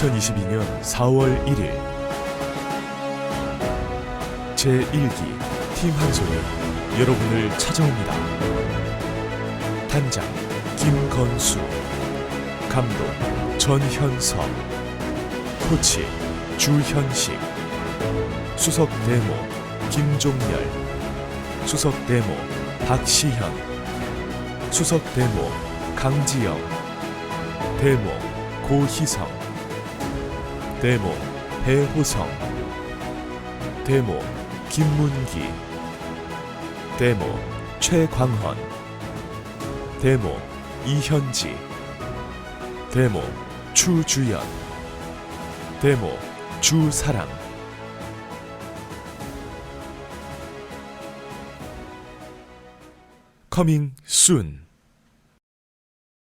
2022년 4월 1일. 제1기 팀 한솔이 여러분을 찾아옵니다. 단장 김건수. 감독 전현석. 코치 주현식. 수석 데모 김종열 수석 데모 박시현. 수석 데모 강지영. 데모 고희성. 데모 배호성. 데모 김문기. 데모 최광헌. 데모 이현지. 데모 추주연. 데모 주사랑 커밍 순